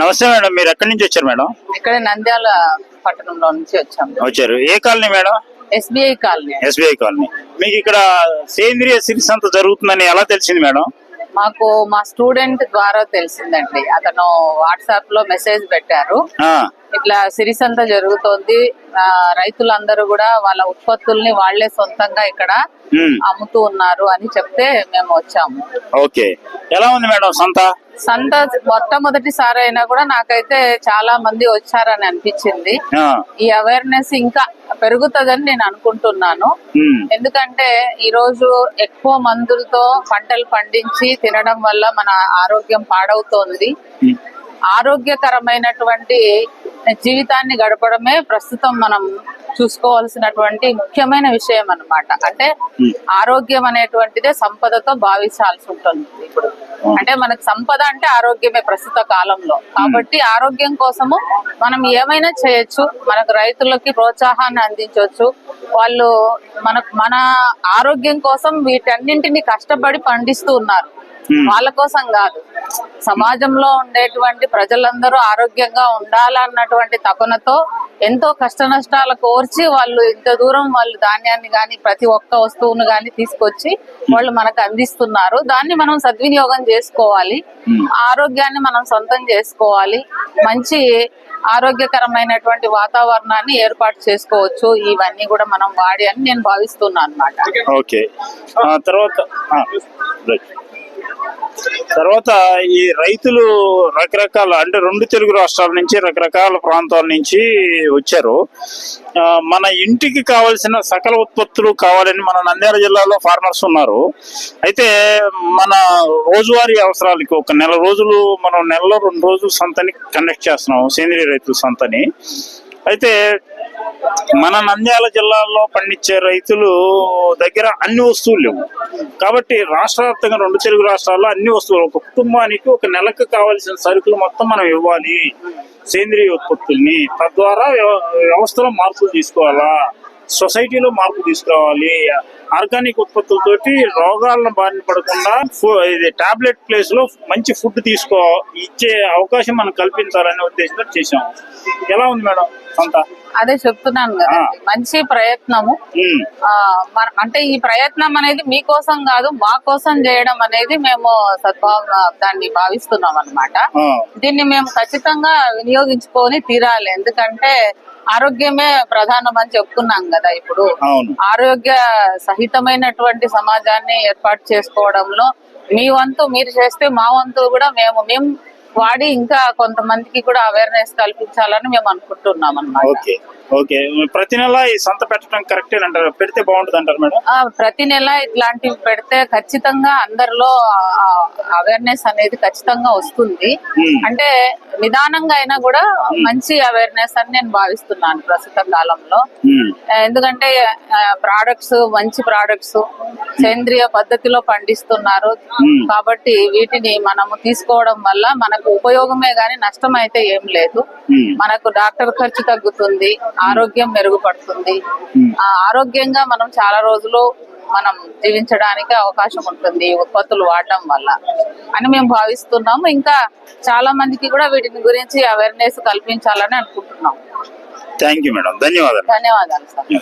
నమస్తే మేడం మీరు ఎక్కడి నుంచి వచ్చారు మేడం? ఇక్కడ నంద్యాల పట్టణంలో నుంచి వచ్చాము వచ్చారు. ఏ colony madam? SBI colony. SBI colony. మీకు ఇక్కడ సేంద్రియ సిరి సంత జరుగుతుందని ఎలా తెలిసింది మేడం? మాకు మా స్టూడెంట్ ద్వారా తెలిసిందండి. అతను వాట్సాప్లో మెసేజ్ పెట్టారు. ఇట్లా సిరిసంత జరుగుతోంది. రైతులందరూ కూడా వాళ్ళ ఉత్పత్తుల్ని వాళ్ళే సొంతంగా ఇక్కడ అమ్ముతూ ఉన్నారు అని చెప్తే మేము వచ్చాము. ఓకే. ఎలా ఉంది మేడం సంత? సంత మొట్టమొదటిసారి అయినా కూడా నాకైతే చాలా మంది వచ్చారని అనిపించింది. ఈ అవేర్నెస్ ఇంకా పెరుగుతుందని నేను అనుకుంటున్నాను. ఎందుకంటే ఈ రోజు ఎక్కువ మందులతో పంటలు పండించి తినడం వల్ల మన ఆరోగ్యం పాడవుతోంది. ఆరోగ్యకరమైనటువంటి జీవితాన్ని గడపడమే ప్రస్తుతం మనం చూసుకోవాల్సినటువంటి ముఖ్యమైన విషయం అన్నమాట. అంటే ఆరోగ్యం అనేటువంటిదే సంపదతో భావించాల్సి ఉంటుంది ఇప్పుడు. అంటే మనకు సంపద అంటే ఆరోగ్యమే ప్రస్తుత కాలంలో. కాబట్టి ఆరోగ్యం కోసము మనం ఏమైనా చేయొచ్చు మనకు రైతులకి ప్రోత్సాహాన్ని అందించవచ్చు వాళ్ళు మనకు మన ఆరోగ్యం కోసం వీటన్నింటిని కష్టపడి పండిస్తూ ఉన్నారు. వాళ్ళ కోసం కాదు. సమాజంలో ఉండేటువంటి ప్రజలందరూ ఆరోగ్యంగా ఉండాలన్నటువంటి తపనతో ఎంతో కష్ట నష్టాలు కోర్చి వాళ్ళు ఇంత దూరం వాళ్ళు ధాన్యాన్ని గాని ప్రతి ఒక్క వస్తువును గాని తీసుకొచ్చి వాళ్ళు మనకు అందిస్తున్నారు. దాన్ని మనం సద్వినియోగం చేసుకోవాలి. ఆరోగ్యాన్ని మనం సొంతం చేసుకోవాలి. మంచి ఆరోగ్యకరమైనటువంటి వాతావరణాన్ని ఏర్పాటు చేసుకోవచ్చు. ఇవన్నీ కూడా మనం వాడి అని నేను భావిస్తున్నాను అన్నమాట. ఓకే. తర్వాత. తర్వాత ఈ రైతులు రకరకాల అంటే రెండు తెలుగు రాష్ట్రాల నుంచి రకరకాల ప్రాంతాల నుంచి వచ్చారు. మన ఇంటికి కావలసిన సకల ఉత్పత్తులు కావాలని మన నంద్యాల జిల్లాలో ఫార్మర్స్ ఉన్నారు. అయితే మన రోజువారీ అవసరాలకి ఒక నెల రోజులు మనం నెలలో రెండు రోజులు సంతని కండక్ట్ చేస్తున్నాం సేంద్రియ రైతుల సంతని. అయితే మన నంద్యాల జిల్లాలో పండించే రైతులు దగ్గర అన్ని వస్తువులు లేవు. కాబట్టి రాష్ట్ర వ్యాప్తంగా రెండు తెలుగు రాష్ట్రాల్లో అన్ని వస్తువులు ఒక కుటుంబానికి ఒక నెలకు కావాల్సిన సరుకులు మొత్తం మనం ఇవ్వాలి. సేంద్రియ ఉత్పత్తుల్ని. తద్వారా వ్యవ- వ్యవస్థలో మార్పులు తీసుకోవాలా? సొసైటీలో మార్పు తీసుకురావాలి ఆర్గానిక్ ఉత్పత్తులతోటి రోగాలను బారిన పడకుండా ఇది టాబ్లెట్ ప్లేస్లో మంచి ఫుడ్ తీసుకో ఇచ్చే అవకాశం మనం కల్పించాలనే ఉద్దేశంతో చేశాము. ఎలా ఉంది మేడం? అదే చెప్తున్నాను కదా. మంచి ప్రయత్నము. అంటే ఈ ప్రయత్నం అనేది మీకోసం కాదు మా కోసం చేయడం అనేది మేము సద్భావ దాన్ని భావిస్తున్నాం అన్నమాట. ఆ, దీన్ని మేము ఖచ్చితంగా వినియోగించుకొని తీరాలి. ఎందుకంటే ఆరోగ్యమే ప్రధానం అని చెప్తున్నాం కదా ఇప్పుడు. ఆరోగ్య సహితమైనటువంటి సమాజాన్ని ఏర్పాటు చేసుకోవడంలో మీ వంతు మీరు చేస్తే మా వంతు కూడా మేము మేము వాడి ఇంకా కొంతమందికి కూడా అవేర్నెస్ కల్పించాలని మేము అనుకుంటున్నాం అన్నమాట ఓకే. ప్రతి నెల ఈ సంత పెట్టడం కరెక్టే అంటారు? పెడితే బాగుంటుంది అంటారు మేడం? ప్రతి నెల ఇట్లాంటివి పెడితే ఖచ్చితంగా అందరిలో అవేర్నెస్ అనేది ఖచ్చితంగా వస్తుంది. అంటే నిదానంగా అయినా కూడా మంచి అవేర్నెస్ అని నేను భావిస్తున్నాను ప్రస్తుత కాలంలో. ఎందుకంటే ప్రోడక్ట్స్ మంచి ప్రోడక్ట్స్ సేంద్రియ పద్ధతిలో పండిస్తున్నారు. కాబట్టి వీటిని మనము తీసుకోవడం వల్ల మనకు ఉపయోగమే గాని నష్టం అయితే ఏం లేదు. మనకు డాక్టర్ ఖర్చు తగ్గుతుంది. ఆరోగ్యం మెరుగుపడుతుంది. ఆ ఆరోగ్యంగా మనం చాలా రోజులు మనం జీవించడానికి అవకాశం ఉంటుంది ఉత్పత్తులు వాడడం వల్ల. అని మేము భావిస్తున్నాము. ఇంకా చాలా మందికి కూడా వీటిని గురించి అవేర్నెస్ కల్పించాలని అనుకుంటున్నాం. థ్యాంక్ యూ మేడం ధన్యవాదాలు. ధన్యవాదాలు సార్